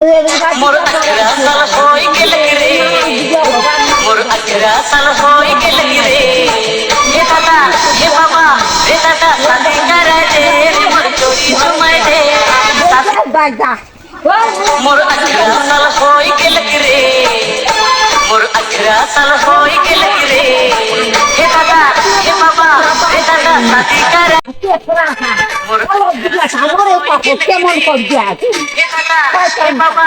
মোর আখরা সাল হই গেল রে? মোর আখরা সাল হই গেল রে? হে দাদা হে বাবা দে দে রে? দাদা দাদা শাদি করাই মোর কেমন করছে হে দাদা হে বাবা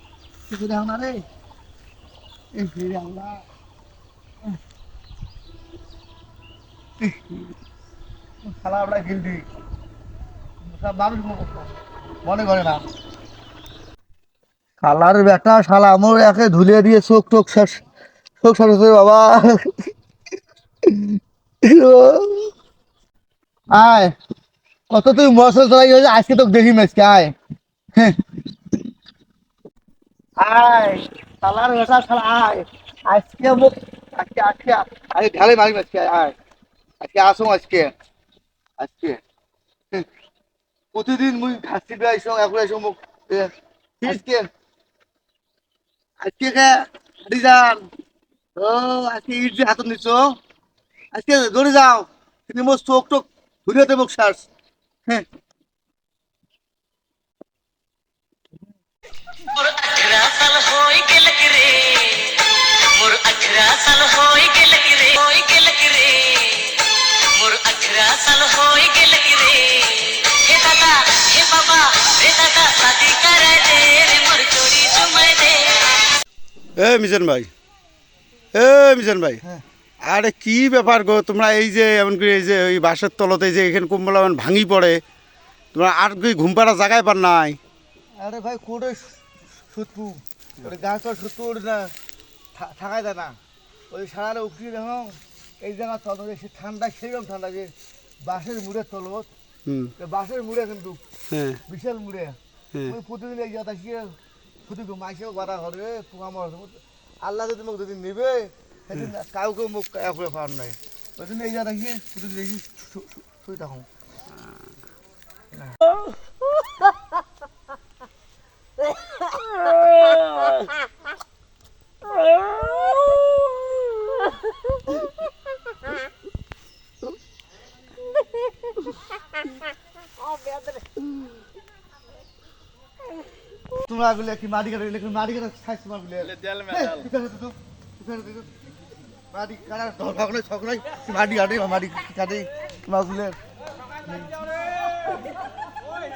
কিছু বেটা শালা, আমার একে ধুলিয়ে দিয়ে চোখ টোক চোখ শেষ বাবা। আয়। কত তুই মশল চলাই আজকে তোকে দেখি মেসকে আয়। আয় শালার বেটা শালা আয়। আজকে মুখ আজকে আজকে আরে ঢালে মারি আজকে, আয়। আজকে আসো আজকে। আজকে। প্রতিদিন মুই ঘাসি বেড়াইছো এখন আইসো মুখ আজকে আজকে কে? যান। ও, আজকে ইট যে হাতত নিছো? আজকে দৌড়ে যাও। কিন্তু মোর চোখ টোক ঘুরিয়ে দেবো শ্বাস। হ্যাঁ। এ মিজান ভাই এ মিজান ভাই হ্যাঁ। আরে কি ব্যাপার গো তোমরা এই যে এমন করে এই যে ওই বাসের তলতে যে এখানে কুম্বল এমন ভাঙি পড়ে তোমরা আর কি ঘুম পাড়া জায়গায় পার নাই আরে ভাই কোটে সুতপু গাছ সুতপু না থাকাই যায় না। ওই সারারে উঠি দেখো এই জায়গা তল সে ঠান্ডা সেরকম ঠান্ডা যে বাঁশের মুড়ে তলত বাঁশের মুড়ে কিন্তু হ্যাঁ। বিশাল মুড়ে। হ্যাঁ। ওই প্রতিদিন এই জায়গা গিয়ে শুধু মাইসেও বাধা করে পোকা মার আল্লাহ যদি মুখ যদি নেবে সেদিন কাউকে মুখ করে পার নাই। ওই জন্য এই জায়গা গিয়ে প্রতিদিন শুই থাকুন। তোমরা গুলো কি মাটি কাটা কি মাটি কাটা খাইছো না বলে দেল মেটাল মাটি কাটা ধরবা কোনো মাটি কাটে মাটি কাটে তোমারগুলো ওই